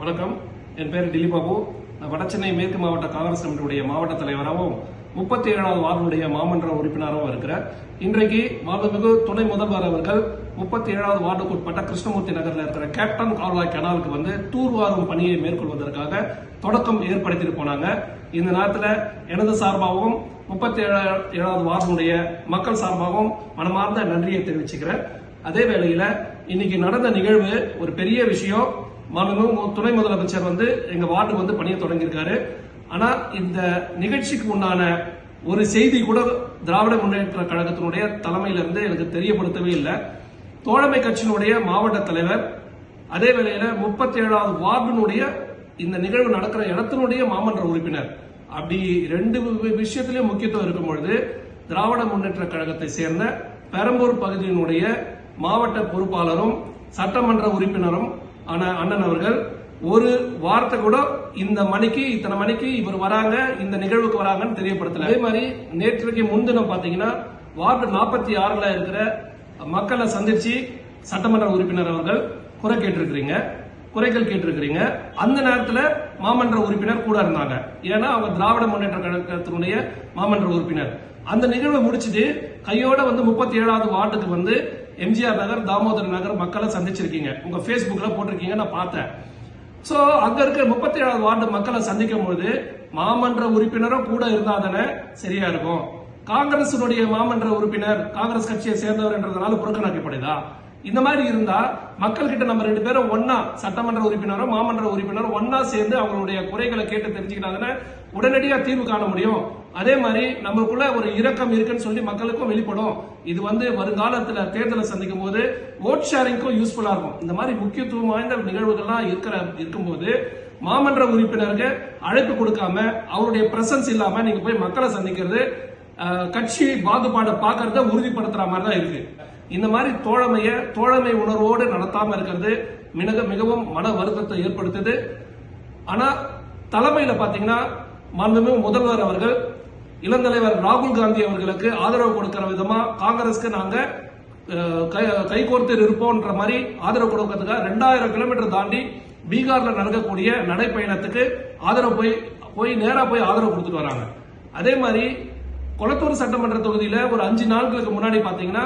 வணக்கம். என் பேர் திலீப் பாபு. நான் வடசென்னை மேற்கு மாவட்ட காங்கிரஸ் கமிட்டியுடைய மாவட்ட தலைவராகவும் முப்பத்தி ஏழாவது வார்டுடைய மாமன்ற உறுப்பினராகவும் இருக்கிறேன். இன்றைக்கு மாண்புமிகு துணை முதல்வர் அவர்கள் முப்பத்தி ஏழாவது வார்டுக்கு உட்பட்ட கிருஷ்ணமூர்த்தி நகரில் இருக்கிற கேப்டன் கால்வாய் கெனாலுக்கு வந்து தூர்வாரும் பணியை மேற்கொள்வதற்காக தொடக்கம் ஏற்படுத்திட்டு போனாங்க. இந்த நேரத்தில் எனது சார்பாகவும் முப்பத்தி ஏழாவது வார்டுடைய மக்கள் சார்பாகவும் மனமார்ந்த நன்றியை தெரிவிச்சுக்கிறேன். அதே வேளையில் இன்னைக்கு நடந்த நிகழ்வு ஒரு பெரிய விஷயம். மாண்புமிகு துணை முதலமைச்சர் வந்து எங்க வார்டுக்கு வந்து பணியை தொடங்கியிருக்காரு. ஆனா இந்த நிகழ்ச்சிக்கு உண்டான ஒரு செய்தி கூட திராவிட முன்னேற்ற கழகத்தினுடைய தலைமையிலிருந்து எனக்கு தெரியப்படுத்தவே இல்லை. தோழமை கட்சியினுடைய மாவட்ட தலைவர் அதே வேளையில முப்பத்தி ஏழாவது வார்டினுடைய இந்த நிகழ்வு நடக்கிற இடத்தினுடைய மாமன்ற உறுப்பினர். அப்படி ரெண்டு வி- விஷயத்திலயும் முக்கியத்துவம் இருக்கும் பொழுது திராவிட முன்னேற்ற கழகத்தை சேர்ந்த பெரம்பூர் பகுதியினுடைய மாவட்ட பொறுப்பாளரும் சட்டமன்ற உறுப்பினரும் ஆனால் அண்ணன் அவர்கள் ஒரு வார்த்தை கூட இந்த மணிக்கு இத்தனை மணிக்கு இவர் வராங்க இந்த நிகழ்வுக்கு வராங்கன்னு தெரியப்படுத்தல. அதே மாதிரி நேற்றுக்கு முன்தினம் பாத்தீங்கன்னா வார்டு நாற்பத்தி ஆறுல இருக்கிற மக்களை சந்திச்சு சட்டமன்ற உறுப்பினர் அவர்கள் குறை கேட்டிருக்கிறீங்க குறைகள் கேட்டிருக்கிறீங்க. அந்த நேரத்துல மாமன்ற உறுப்பினர் கூட இருந்தாங்க. ஏன்னா அவங்க திராவிட முன்னேற்ற கழகத்தினுடைய மாமன்ற உறுப்பினர். அந்த நிகழ்வை முடிச்சுட்டு கையோட வந்து முப்பத்தி ஏழாவது வார்டுக்கு வந்து எம்ஜிஆர் நகர் தாமோதர் நகர் மக்களை சந்திச்சிருக்கீங்க. உங்க Facebookல போட்டிருக்கீங்க நான் பார்த்தேன். சோ அங்க இருக்கிற முப்பத்தி ஏழாவது வார்டு மக்களை சந்திக்கும் போது மாமன்ற உறுப்பினரும் கூட இருந்தா தானே சரியா இருக்கும். காங்கிரசினுடைய மாமன்ற உறுப்பினர் காங்கிரஸ் கட்சியை சேர்ந்தவர் என்றதுனால புறக்கணிக்கப்படுதா? இந்த மாதிரி இருந்தா மக்கள் கிட்ட நம்ம ரெண்டு பேரும் ஒன்னா சட்டமன்ற உறுப்பினரும் மாமன்ற உறுப்பினரும் ஒன்னா சேர்ந்து அவங்களுடைய குறைகளை கேட்டு தெரிஞ்சுக்கிட்டாங்கன்னா உடனடியா தீர்வு காண முடியும். அதே மாதிரி நம்மளுக்குள்ள ஒரு இரக்கம் இருக்குன்னு சொல்லி மக்களுக்கும் வெளிப்படும். இது வந்து வருங்காலத்துல தேர்தலை சந்திக்கும் போது ஓட் ஷேரிங்க்கும் யூஸ்ஃபுல்லா இருக்கும். இந்த மாதிரி முக்கியத்துவம் வாய்ந்த நிகழ்வுகள்லாம் இருக்கிற இருக்கும்போது மாமன்ற உறுப்பினருக்கு அழைப்பு கொடுக்காம அவருடைய பிரசன்ஸ் இல்லாம நீங்க போய் மக்களை சந்திக்கிறது கட்சி பாகுபாடை பார்க்கறத உறுதிப்படுத்துற மாதிரி தான் இருக்கு. இந்த மாதிரி தோழமைய தோழமை உணர்வோடு நடத்தாம இருக்கிறது மிக மிகவும் மன வருத்தத்தை ஏற்படுத்துது. ஆனா தலைமையில பாத்தீங்கன்னா மாண்புமிகு முதல்வர் அவர்கள் இளந்தலைவர் ராகுல் காந்தி அவர்களுக்கு ஆதரவு கொடுக்கிற விதமா காங்கிரஸ்க்கு நாங்க கை- கைகோர்த்து இருப்போம்ன்ற மாதிரி ஆதரவு கொடுக்கறதுக்காக ரெண்டாயிரம் கிலோமீட்டர் தாண்டி பீகார்ல நடக்கக்கூடிய நடைப்பயணத்துக்கு ஆதரவு போய் போய் நேரா போய் ஆதரவு கொடுத்துட்டு வராங்க. அதே மாதிரி கொளத்தூர் சட்டமன்ற தொகுதியில ஒரு அஞ்சு நாட்களுக்கு முன்னாடி பாத்தீங்கன்னா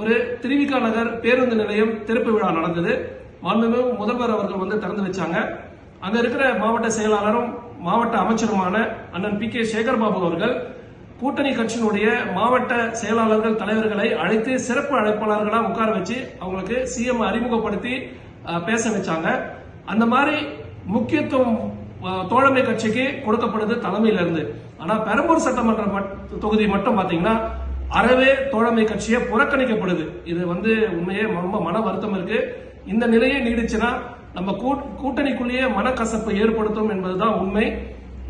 ஒரு திருவிகா நகர் பேருந்து நிலையம் திறப்பு விழா நடந்தது. மாண்புமிகு முதல்வர் அவர்கள் வந்து திறந்து வச்சாங்க. அங்க இருக்கிற மாவட்ட செயலாளரும் மாவட்ட அமைச்சருமான அண்ணன் பி கே சேகர்பாபு அவர்கள் கூட்டணி கட்சியினுடைய மாவட்ட செயலாளர்கள் தலைவர்களை அழைத்து சிறப்பு அழைப்பாளர்களா உட்கார வச்சு அவங்களுக்கு சிஎம் அறிமுகப்படுத்தி பேச வச்சாங்க. அந்த மாதிரி முக்கியத்துவம் தோழமை கட்சிக்கு கொடுக்கப்படுது தலைமையில இருந்து ஆனா பெரம்பூர் சட்டமன்ற தொகுதி மட்டும் பாத்தீங்கன்னா அறவே தோழமை கட்சியை புறக்கணிக்கப்படுது. இது வந்து உண்மையே ரொம்ப மன வருத்தம் இருக்கு. இந்த நிலையே நீடிச்சுன்னா நம்ம கூட்- கூட்டணிக்குள்ளேயே மனக்கசப்பு ஏற்படுத்தும் என்பதுதான் உண்மை.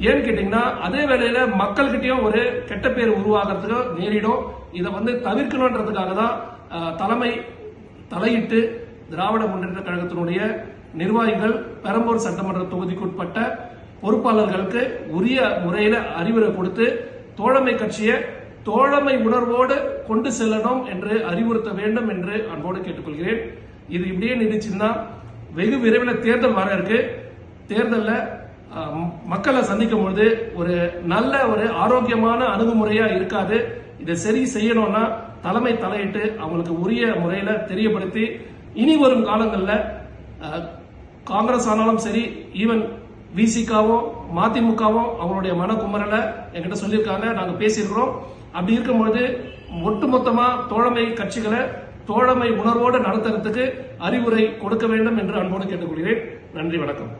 ஏன்னு கேட்டீங்கன்னா அதே வேளையில மக்கள்கிட்டயும் ஒரு கெட்ட பேர் உருவாகிறதுக்கு நேரிடும். இதை வந்து தவிர்க்கணுன்றதுக்காக தான் தலைமை தலையிட்டு திராவிட முன்னேற்ற கழகத்தினுடைய நிர்வாகிகள் பெரம்பூர் சட்டமன்ற தொகுதிக்குட்பட்ட பொறுப்பாளர்களுக்கு உரிய முறையில் அறிவுரை கொடுத்து தோழமை கட்சியை தோழமை உணர்வோடு கொண்டு செல்லணும் என்று அறிவுறுத்த வேண்டும் என்று அன்போடு கேட்டுக்கொள்கிறேன். இது இப்படியே நீடிச்சுன்னா வெகு விரைவில் தேர்தல் வர இருக்கு. தேர்தலில் மக்களை சந்திக்கும் பொழுது ஒரு நல்ல ஒரு ஆரோக்கியமான அணுகுமுறையா இருக்காது. இதை சரி செய்யணும்னா தலைமை தலையிட்டு அவங்களுக்கு உரிய முறையில தெரியப்படுத்தி இனி வரும் காலங்களில் காங்கிரஸ் ஆனாலும் சரி ஈவன் விசிகாவும் மதிமுகவும் அவங்களுடைய மனக்குமரலை என்கிட்ட சொல்லியிருக்காங்க நாங்கள் பேசியிருக்கிறோம். அப்படி இருக்கும்பொழுது ஒட்டுமொத்தமா தோழமை கட்சிகளை தோழமை உணர்வோடு நடத்துறதுக்கு அறிவுரை கொடுக்க வேண்டும் என்று அன்போடு கேட்டுக்கொள்கிறேன். நன்றி வணக்கம்.